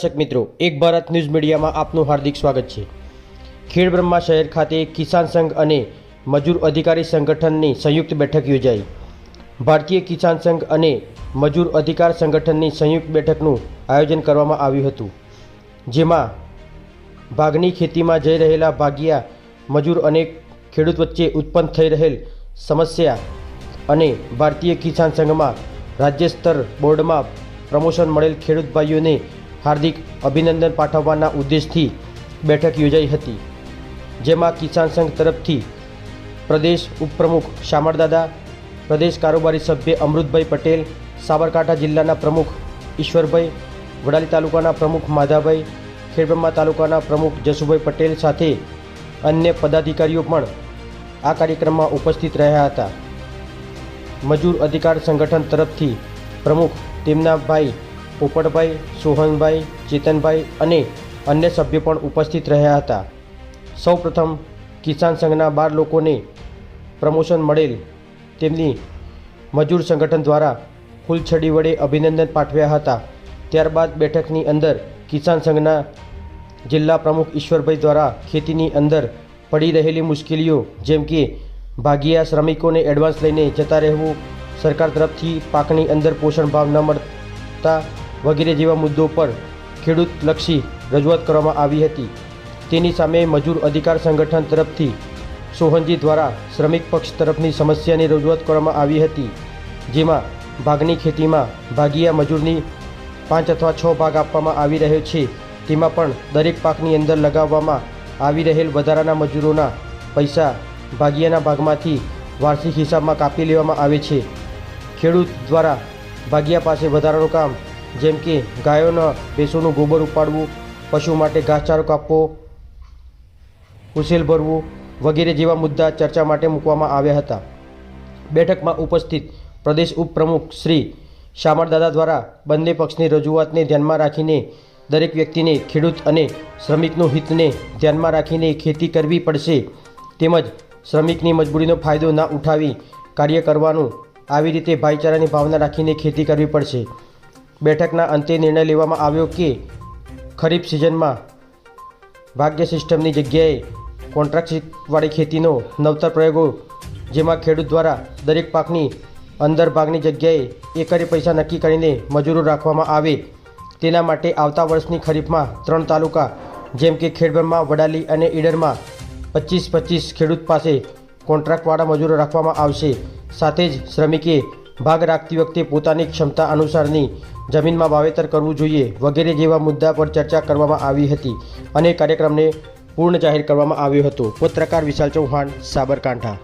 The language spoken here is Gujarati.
દર્શક મિત્રો, એક ભારત ન્યૂઝ મીડિયામાં આપનું હાર્દિક સ્વાગત છે. ખેડ બ્રહ્મા શહેર ખાતે કિસાન સંઘ અને મજૂર અધિકારી સંગઠનની સંયુક્ત બેઠક યોજાઈ. ભારતીય કિસાન સંઘ અને મજૂર અધિકાર સંગઠનની સંયુક્ત બેઠકનું આયોજન કરવામાં આવ્યું હતું, જેમાં ભાગની ખેતીમાં જઈ રહેલા ભાગિયા, મજૂર અને ખેડૂત વચ્ચે ઉત્પન્ન થઈ રહેલ સમસ્યા અને ભારતીય કિસાન સંઘમાં રાજ્ય સ્તર બોર્ડમાં પ્રમોશન મળેલ ખેડૂત ભાઈઓને હાર્દિક અભિનંદન પાઠવવાના ઉદ્દેશથી બેઠક યોજાઈ હતી, જેમાં કિસાન સંઘ તરફથી પ્રદેશ ઉપપ્રમુખ શામળદાદા પ્રદેશ કારોબારી સભ્ય અમૃતભાઈ પટેલ, સાબરકાંઠા જિલ્લાના પ્રમુખ ઈશ્વરભાઈ, વડાલી તાલુકાના પ્રમુખ માધાભાઈ, ખેડબ્રહ્મા તાલુકાના પ્રમુખ જસુભાઈ પટેલ સાથે અન્ય પદાધિકારીઓ પણ આ કાર્યક્રમમાં ઉપસ્થિત રહ્યા હતા. મજૂર અધિકાર સંગઠન તરફથી પ્રમુખ તેમના ભાઈ પોપટભાઈ, સોહનભાઈ, ચેતનભાઈ અને અન્ય સભ્યો પણ ઉપસ્થિત રહ્યા હતા. સૌપ્રથમ કિસાન સંઘના બાર લોકોને પ્રમોશન મળેલ. તેમની મજૂર સંગઠન દ્વારા ફૂલછડી વડે અભિનંદન પાઠવ્યા હતા. ત્યારબાદ બેઠકની અંદર કિસાન સંઘના જિલ્લા પ્રમુખ ઈશ્વરભાઈ દ્વારા ખેતીની અંદર પડી રહેલી મુશ્કેલીઓ, જેમ કે ભાગિયા શ્રમિકોને એડવાન્સ લઈને જતા રહેવું, સરકાર તરફથી પાકની અંદર પોષણ ભાવ ન મળતા વગેરે જેવા મુદ્દો પર ખેડૂતલક્ષી રજૂઆત કરવામાં આવી હતી. તેની સામે મજૂર અધિકાર સંગઠન તરફથી સોહનજી દ્વારા શ્રમિક પક્ષ તરફની સમસ્યાની રજૂઆત કરવામાં આવી હતી, જેમાં ભાગની ખેતીમાં ભાગિયા મજૂરની પાંચ અથવા છ ભાગ આપવામાં આવી રહ્યો છે. તેમાં પણ દરેક પાકની અંદર લગાવવામાં આવી રહેલ વધારાના મજૂરોના પૈસા ભાગિયાના ભાગમાંથી વાર્ષિક હિસાબમાં કાપી લેવામાં આવે છે. ખેડૂત દ્વારા ભાગિયા પાસે વધારાનું કામ જેમ કે ગાયોના ભેંસોનું ગોબર ઉપાડવું, પશુ માટે ઘાસચારો કાપવો, ઉછેલ ભરવું વગેરે જેવા મુદ્દા ચર્ચા માટે મૂકવામાં આવ્યા હતા. બેઠકમાં ઉપસ્થિત પ્રદેશ ઉપપ્રમુખ શ્રી શામળદાદા દ્વારા બંને પક્ષની રજૂઆતને ધ્યાનમાં રાખીને દરેક વ્યક્તિને ખેડૂત અને શ્રમિકનું હિતને ધ્યાનમાં રાખીને ખેતી કરવી પડશે તેમજ શ્રમિકની મજબૂરીનો ફાયદો ના ઉઠાવી કાર્ય કરવાનું આવી રીતે ભાઈચારાની ભાવના રાખીને ખેતી કરવી પડશે. બેઠકના અંતે નિર્ણય લેવામાં આવ્યો કે ખરીફ સિઝનમાં ભાગ્ય સિસ્ટમની જગ્યાએ કોન્ટ્રાક્ટવાળી ખેતીનો નવતર પ્રયોગો, જેમાં ખેડૂત દ્વારા દરેક પાકની અંદર ભાગની જગ્યાએ એકરે પૈસા નક્કી કરીને મજૂરો રાખવામાં આવે. તેના માટે આવતા વર્ષની ખરીફમાં ત્રણ તાલુકા, જેમ કે ખેડબ્રહ્મા વડાલી અને ઈડરમાં પચીસ પચીસ ખેડૂત પાસે કોન્ટ્રાક્ટવાળા મજૂરો રાખવામાં આવશે. સાથે જ શ્રમિકે ભાગ રાખતી વખતે પોતાની ક્ષમતા અનુસારની જમીનમાં વાવેતર કરવું જોઈએ વગેરે જેવા મુદ્દા પર ચર્ચા કરવામાં આવી હતી અને કાર્યક્રમને પૂર્ણ જાહેર કરવામાં આવ્યો હતો. પત્રકાર વિશાલ ચૌહાણ, સાબરકાંઠા.